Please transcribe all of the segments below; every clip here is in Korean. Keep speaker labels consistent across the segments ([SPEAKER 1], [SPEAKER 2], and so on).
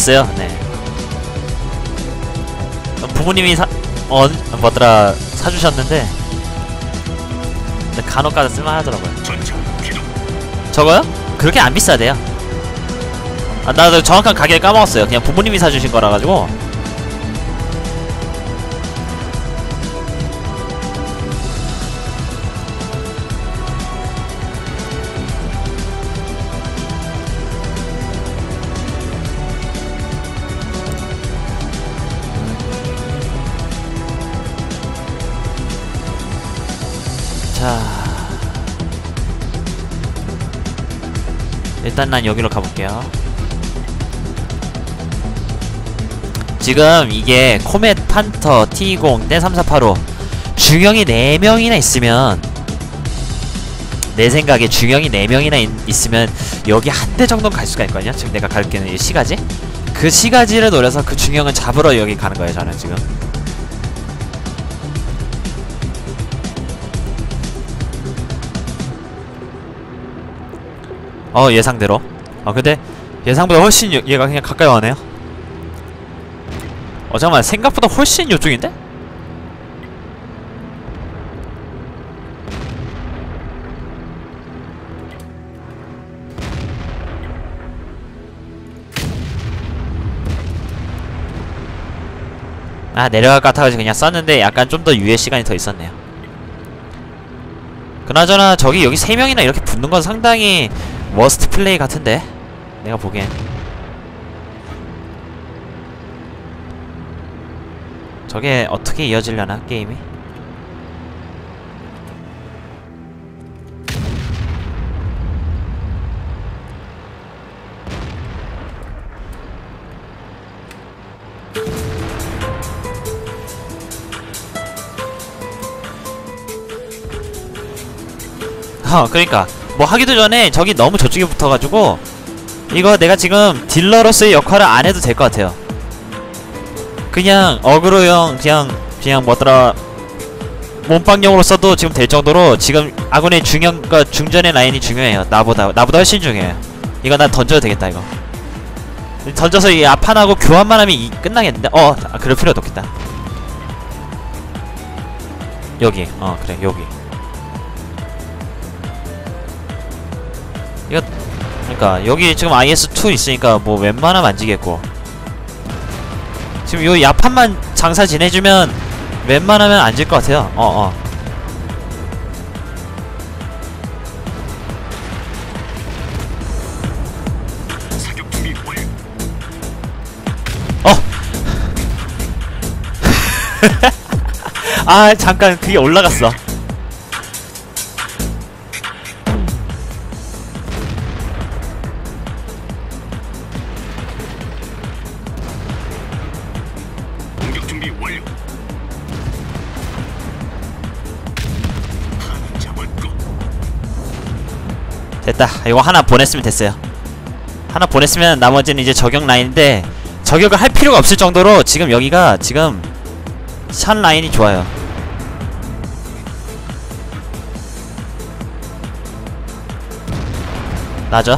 [SPEAKER 1] 있어요. 네. 부모님이 사, 어, 뭐더라, 사주셨는데, 근데 간혹 가다 쓸만하더라고요. 저거요? 그렇게 안 비싸대요. 아, 나도 정확한 가격을 까먹었어요. 그냥 부모님이 사주신 거라가지고. 일단 난 여기로 가볼게요. 지금 이게 코멧 판터 T20 대3485 중형이 4명이나 있으면 내 생각에 중형이 4명이나 있, 있으면 여기 한 대 정도는 갈 수가 있거든요. 지금 내가 갈게는 이 시가지? 그 시가지를 노려서 그 중형을 잡으러 여기 가는 거예요 저는 지금 어 예상대로. 아 근데 예상보다 훨씬 여- 얘가 그냥 가까이 와네요. 어 잠깐만. 생각보다 훨씬 요쪽인데? 아 내려갈 것 같아가지고 그냥 쐈는데 약간 좀 더 유예 시간이 더 있었네요. 그나저나 저기 여기 3명이나 이렇게 붙는 건 상당히 워스트 플레이 같은데 내가 보기엔 저게 어떻게 이어지려나 게임이? 어 그러니까 뭐 하기도 전에 저기 너무 저쪽에 붙어가지고 이거 내가 지금 딜러로서의 역할을 안 해도 될 것 같아요. 그냥 어그로형 그냥 그냥 뭐더라 몸빵용으로 써도 지금 될 정도로 지금 아군의 중형과 중전의 라인이 중요해요. 나보다 나보다 훨씬 중요해요. 이거 난 던져도 되겠다 이거. 던져서 이 앞판하고 교환만 하면 이 끝나겠는데? 어 아, 그럴 필요도 없겠다. 여기 어 그래 여기 이거 그러니까 여기 지금 IS2 있으니까 뭐 웬만하면 안 지겠고 지금 요 야판만 장사 지내주면 웬만하면 안 질 것 같아요 어어
[SPEAKER 2] 준비 완료.
[SPEAKER 1] 어! 아 잠깐 그게 올라갔어 됐다. 이거 하나 보냈으면 됐어요. 하나 보냈으면 나머지는 이제 저격 라인인데 저격을 할 필요가 없을 정도로 지금 여기가 지금 샷 라인이 좋아요. 맞아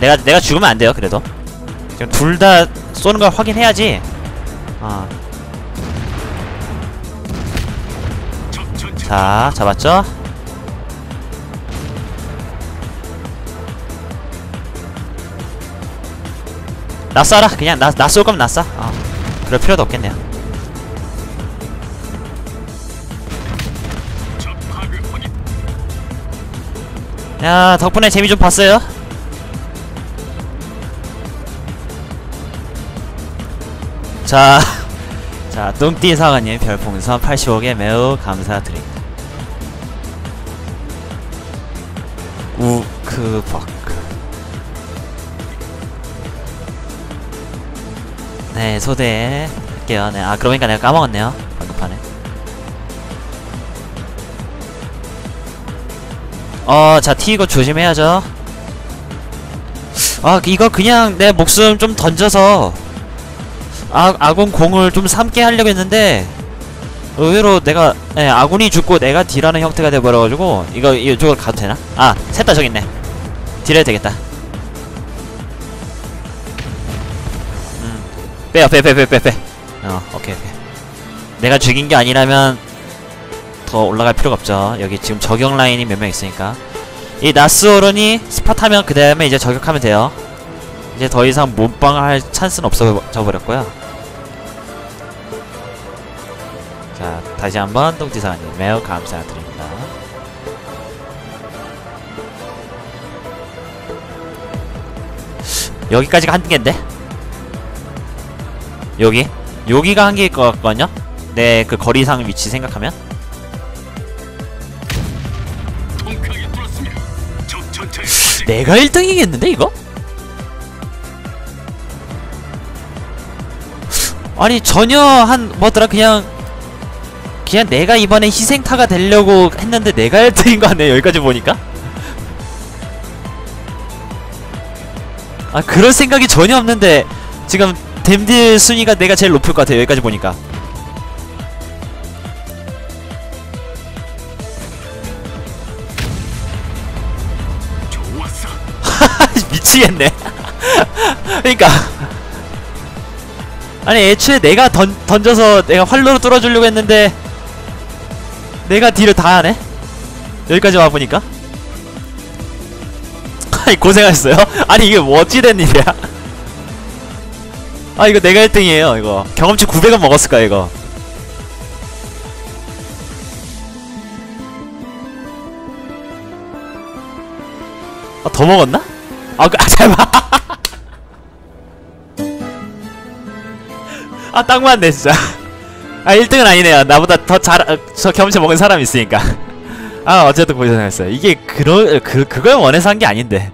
[SPEAKER 1] 내가 내가 죽으면 안 돼요 그래도. 지금 둘 다 쏘는 걸 확인해야지. 어. 자 잡았죠 나 쏴라 그냥 나나쏠 거면 나 쏴. 어. 그럴 필요도 없겠네요. 야 덕분에 재미 좀 봤어요 자, 자 뚱띠 사관님 별풍선 85개 매우 감사드립니다 우크버크 네 소개할게요 네아 그러니까 내가 까먹었네요 방금 판에 어, 자, T 이거 조심해야죠. 아, 이거 그냥 내 목숨 좀 던져서 아, 아군 공을 좀 삼게 하려고 했는데 의외로 내가 예, 아군이 죽고 내가 딜하는 형태가 돼버려가지고 이거 이쪽으로 가도 되나? 아, 셋 다 저기 있네. 딜해도 되겠다. 빼요 빼 빼 빼 빼빼. 어 오케이 오케이. 내가 죽인 게 아니라면 더 올라갈 필요가 없죠. 여기 지금 저격 라인이 몇 명 있으니까. 이 나스오론이 스팟 하면 그 다음에 이제 저격하면 돼요. 이제 더 이상 몸빵할 찬스는 없어져 버렸고요. 자 다시 한번 똥지사님 매우 감사드립니다 여기까지가 한계인데? 여기? 여기가 한계일 것 같거든요? 내 그 거리상 위치 생각하면. 내가 1등이겠는데 이거? 아니 전혀 한 뭐더라 그냥 그냥 내가 이번에 희생타가 되려고 했는데 내가 1등인 거 같네 여기까지 보니까 아 그럴 생각이 전혀 없는데 지금 댐딜 순위가 내가 제일 높을 것 같아요 여기까지 보니까. 미치겠네. 그러니까 아니 애초에 내가 던, 던져서 내가 활로로 뚫어주려고 했는데 내가 딜을 다 하네. 여기까지 와 보니까. 고생하셨어요. 아니 이게 뭐 어찌 된 일이야? 아 이거 내가 1등이에요 이거 경험치 900원 먹었을까 이거 아 더 먹었나? 아, 그, 아 아, 딱 맞네, 진짜. 아, 1등은 아니네요. 나보다 더 잘, 어, 저 경험치 먹은 사람이 있으니까. 아, 어쨌든 고생하셨어요. 이게, 그러, 그, 그걸 원해서 한 게 아닌데.